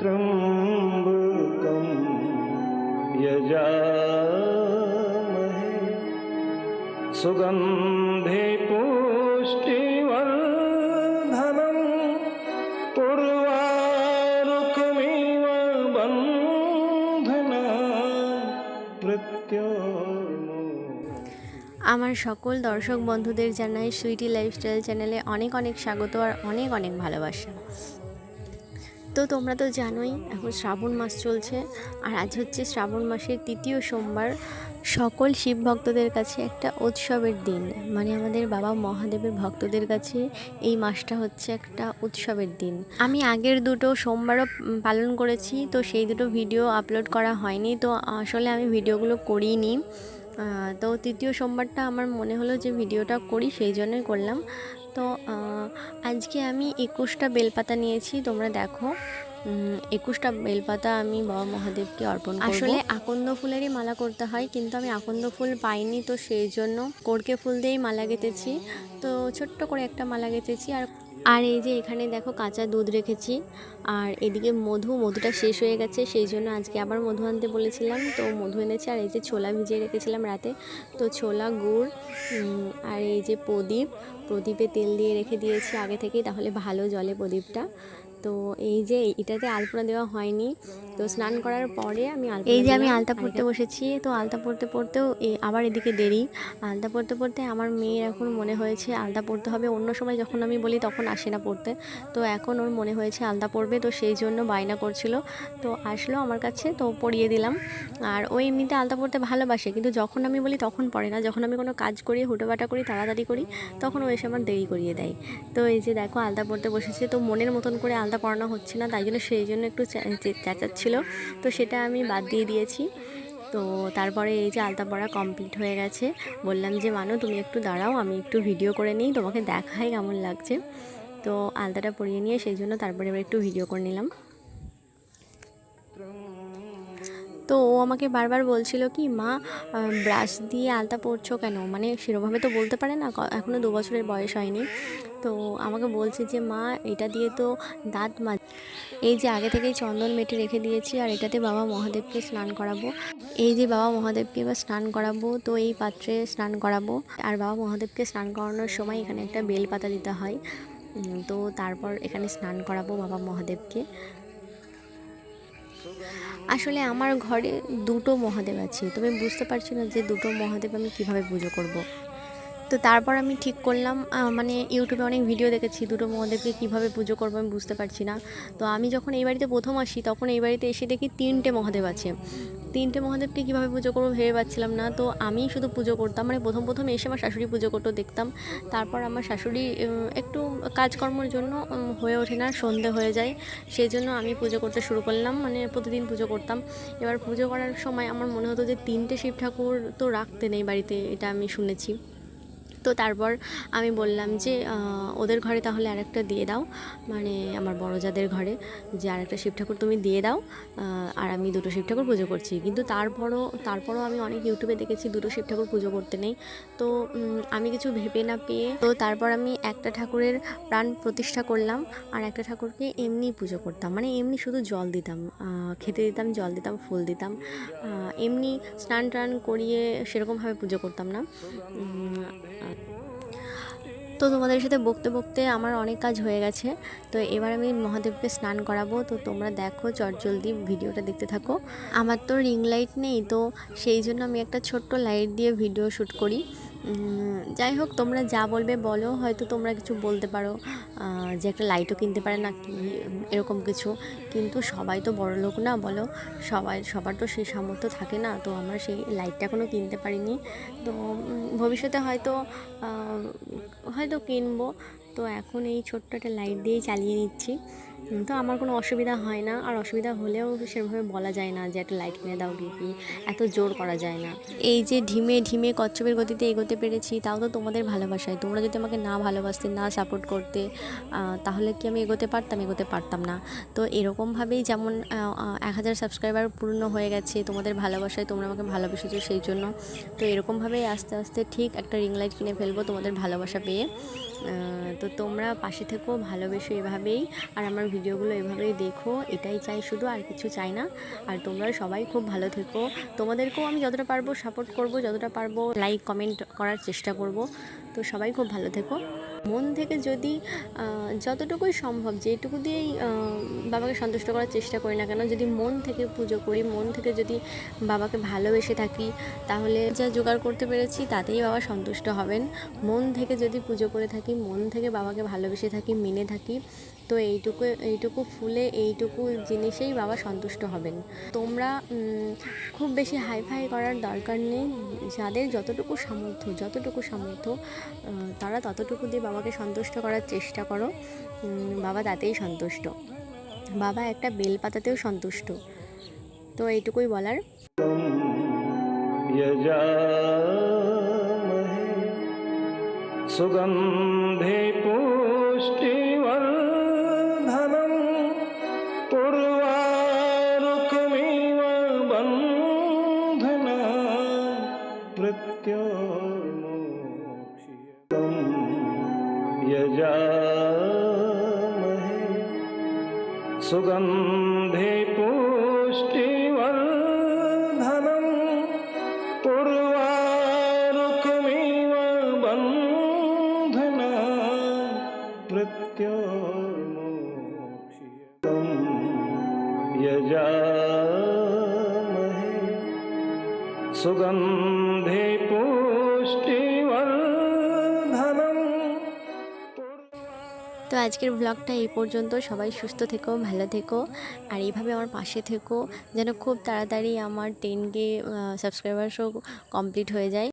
त्र्यम्बकं यजामहे सुगन्धे पुष्टिवर्धनम् उर्वारुकमिव बन्धना प्रत्योर्मो আমার সকল দর্শক বন্ধুদের জানাই সুইটি লাইফস্টাইল চ্যানেলে অনেক অনেক স্বাগত আর অনেক অনেক ভালোবাসা তো তোমরা তো জানোই, এখন শ্রাবণ মাস চলছে। আর আজ হচ্ছে শ্রাবণ মাসের তৃতীয় সোমবার। সকল শিব ভক্তদের কাছে একটা উৎসবের দিন। মানে আমাদের বাবা মহাদেবের ভক্তদের কাছে এই মাসটা হচ্ছে একটা উৎসবের দিন। আমি আগের দুটো সোমবারও পালন করেছি, তো সেই দুটো ভিডিও আপলোড করা হয়নি। তো আসলে আমি ভিডিওগুলো করিনি। তো তৃতীয় সোমবারটা আমার মনে হলো যে ভিডিওটা করি, সেই জন্যই করলাম। তো আজকে আমি একুশটা বেলপাতা নিয়েছি, তোমরা দেখো। একুশটা বেলপাতা আমি বাবা মহাদেবকে অর্পণ আসলে আকন্দ ফুলেরই মালা করতে হয়, কিন্তু আমি আকন্দ ফুল পাইনি, তো সেই জন্য কোরকে ফুল দিয়েই মালা গেঁথেছি। তো ছোট্ট করে একটা মালা গেঁথেছি, আর আর এই যে এখানে দেখো কাঁচা দুধ রেখেছি। আর এদিকে মধু, মধুটা শেষ হয়ে গেছে, সেই জন্য আজকে আবার মধু আনতে বলেছিলাম। তো মধু এনেছে, আর এই যে ছোলা ভিজিয়ে রেখেছিলাম রাতে। তো ছোলা, গুড় আর এই যে প্রদীপ, প্রদীপে তেল দিয়ে রেখে দিয়েছি আগে থেকেই, তাহলে ভালো জলে প্রদীপটা। তো এই যে এটাতে আলপনা দেওয়া হয়নি তো স্নান করার পরে আমি এই যে আমি আলতা পড়তে বসেছি তো আলতা পড়তে পড়তেও এ- আবার এদিকে দেরি। আলতা পড়তে পড়তে আমার মেয়ের এখন মনে হয়েছে আলতা পড়তে হবে অন্য সময় যখন আমি বলি তখন আসে না পড়তে তো এখন ওর মনে হয়েছে আলতা পড়বে তো সেই জন্য বায়না করছিল। তো আসলো আমার কাছে তো পরিয়ে দিলাম। আর ও এমনিতে আলতা পড়তে ভালোবাসে কিন্তু যখন আমি বলি তখন পড়ে না। যখন আমি কোনো কাজ করি হুটোপাটা করি তাড়াতাড়ি করি তখন ও এসে আমার দেরি করিয়ে দেয়। তো এই যে দেখো আলতা পড়তে বসেছে তো মনের মতন করে আলতা পড়ানো হচ্ছে না, তাই জন্য সেই জন্য একটু চেঁচাচ্ছিল। তো সেটা আমি বাদ দিয়ে দিয়েছি। তো তারপরে এই যে আলতা পড়া কমপ্লিট হয়ে গেছে, বললাম যে, মানো, তুমি একটু দাঁড়াও, আমি একটু ভিডিও করে নিই, তোমাকে দেখাই কেমন লাগছে। তো আলতাটা পরিয়ে নিয়ে সেই জন্য তারপরে একটু ভিডিও করে নিলাম। তো ও আমাকে বারবার বলছিল কি, মা ব্রাশ দিয়ে আলতা পরছো কেন? মানে সেরকমভাবে তো বলতে পারে না এখনও দু বছরের বয়স হয়নি। তো আমাকে বলছে যে, মা, এটা দিয়ে তো দাঁত মাজ এই যে আগে থেকেই চন্দন মেটে রেখে দিয়েছি আর এটাতে বাবা মহাদেবকে স্নান করাবো। এই যে বাবা মহাদেবকে এবার স্নান করাবো, তো এই পাত্রে স্নান করাবো। আর বাবা মহাদেবকে স্নান করানোর সময় এখানে একটা বেল পাতা দিতে হয়। তো তারপর এখানে স্নান করাবো বাবা মহাদেবকে। আসলে আমার ঘরে দুটো মহাদেব আছে। তবে বুঝতে পারছি না যে দুটো মহাদেব আমি কীভাবে পুজো করব। তো তারপর আমি ঠিক করলাম মানে ইউটিউবে অনেক ভিডিও দেখেছি দুটো মহাদেবকে কীভাবে পুজো করব আমি বুঝতে পারছি না। তো আমি যখন এই বাড়িতে প্রথম আসি, তখন এই বাড়িতে এসে দেখি তিনটে মহাদেব আছে। তিনটে মহাদেবকে কীভাবে পুজো করব ভেবে পাচ্ছিলাম না। তো আমি শুধু পুজো করতাম। মানে প্রথম প্রথম এসে আমার শাশুড়ি পুজো করতো দেখতাম। তারপর আমার শাশুড়ি একটু কাজকর্মের জন্য হয়ে ওঠে না, সন্ধে হয়ে যায়। সেই জন্য আমি পুজো করতে শুরু করলাম। মানে প্রতিদিন পুজো করতাম। এবার পুজো করার সময় আমার মনে হতো যে তিনটে শিব ঠাকুর তো রাখতে নেই বাড়িতে, এটা আমি শুনেছি। তো তারপর আমি বললাম যে ওদের ঘরে তাহলে আরেকটা দিয়ে দাও মানে আমার বড় যাদের ঘরে, যে আরেকটা শিব ঠাকুর তুমি দিয়ে দাও আর আমি দুটো শিব ঠাকুর পুজো করছি। কিন্তু তারপরও তারপরও আমি অনেক ইউটিউবে দেখেছি দুটো শিব ঠাকুর পুজো করতে নেই। তো আমি কিছু ভেবে না পেয়ে, তো তারপর আমি একটা ঠাকুরের প্রাণ প্রতিষ্ঠা করলাম, আর একটা ঠাকুরকে এমনি পুজো করতাম। মানে এমনি শুধু জল দিতাম খেতে দিতাম, জল দিতাম, ফুল দিতাম এমনি স্নান টান করিয়ে সেরকমভাবে পুজো করতাম না। তো তোমাদের সাথে বকতে বকতে আমার অনেক কাজ হয়ে গেছে। তো এবার আমি মহাদেবকে স্নান করাবো। তো তোমরা দেখো চট জলদি ভিডিওটা দেখতে থাকো। আমার তো রিং লাইট নেই, তো সেই জন্য আমি একটা ছোট্ট লাইট দিয়ে ভিডিও শ্যুট করি। যাই হোক, তোমরা যা বলবে বলো, হয়তো তোমরা কিছু বলতে পারো যে একটা লাইটও কিনতে পারে না কি এরকম কিছু। কিন্তু সবাই তো বড় লোক না, বলো? সবাই, সবার তো সেই সামর্থ্য থাকে না, তো আমরা সেই লাইটটা এখনও কিনতে পারিনি। তো ভবিষ্যতে হয়তো হয়তো কিনবো। তো এখন এই ছোট্ট একটা লাইট দিয়েই চালিয়ে নিচ্ছি। তো আমার কোনো অসুবিধা হয় না। আর অসুবিধা হলেও সেভাবে বলা যায় না যে একটা লাইট কিনে দাও কি এত জোর করা যায় না। এই যে ঢিমে ঢিমে কচ্ছপের গতিতে এগোতে পেরেছি, তাও তো তোমাদের ভালোবাসায়। তোমরা যদি আমাকে না ভালোবাসতে, না সাপোর্ট করতে তাহলে কি আমি এগোতে পারতাম? এগোতে পারতাম না। তো এরকমভাবেই যেমন এক হাজার সাবস্ক্রাইবার পূর্ণ হয়ে গেছে, তোমাদের ভালোবাসায় তোমরা আমাকে ভালোবেসেছো সেই জন্য। তো এরকমভাবেই আস্তে আস্তে ঠিক একটা রিং লাইট কিনে ফেলব তোমাদের ভালোবাসা পেয়ে। তো তোমরা পাশে থেকো, ভালোবেসো এভাবেই। আর আমার ভিডিওগুলো এভাবেই দেখো। এটাই চাই শুধু, আর কিছু চাই না। আর তোমরা সবাই খুব ভালো থেকো। তোমাদেরকেও আমি যতটা পারব সাপোর্ট করব, যতটা পারব লাইক কমেন্ট করার চেষ্টা করব। তো সবাই খুব ভালো থেকো। মন থেকে যদি যতটুকুই সম্ভব, যেটুকু দিয়েই বাবাকে সন্তুষ্ট করার চেষ্টা করি না কেন, যদি মন থেকে পুজো করি, মন থেকে যদি বাবাকে ভালোবেসে থাকি, তাহলে যা জোগাড় করতে পেরেছি, তাতেই বাবা সন্তুষ্ট হবেন। মন থেকে যদি পুজো করে থাকি, মন থেকে বাবাকে ভালোবেসে থাকি, মেনে থাকি তো এইটুকু এইটুকু ফুলে এইটুকু জিনিসেই বাবা সন্তুষ্ট হবেন। তোমরা খুব বেশি হাইফাই করার দরকার নেই। যাদের যতটুকু সামর্থ্য যতটুকু সামর্থ্য তারা ততটুকু দিয়ে বাবাকে সন্তুষ্ট করার চেষ্টা করো। বাবা তাতেই সন্তুষ্ট। বাবা একটা বেল পাতাতেও সন্তুষ্ট। তো এইটুকুই বলার। সুগন্ধে পুষ্টি सुगन्धे पुष्टिवर्धनम् उर्वारुकमिव बन्धना प्रत्योर्मोक्ष्यम् यजामहे। सुगन्धे पुष्टिवर्धनम् তো আজকের ব্লগটা এই পর্যন্ত। সবাই সুস্থ থেকো, ভালো থেকো, আর এইভাবে আমার পাশে থেকো যেন খুব তাড়াতাড়ি আমার টেন কে সাবস্ক্রাইবার সাবস্ক্রাইবারসও কমপ্লিট হয়ে যায়।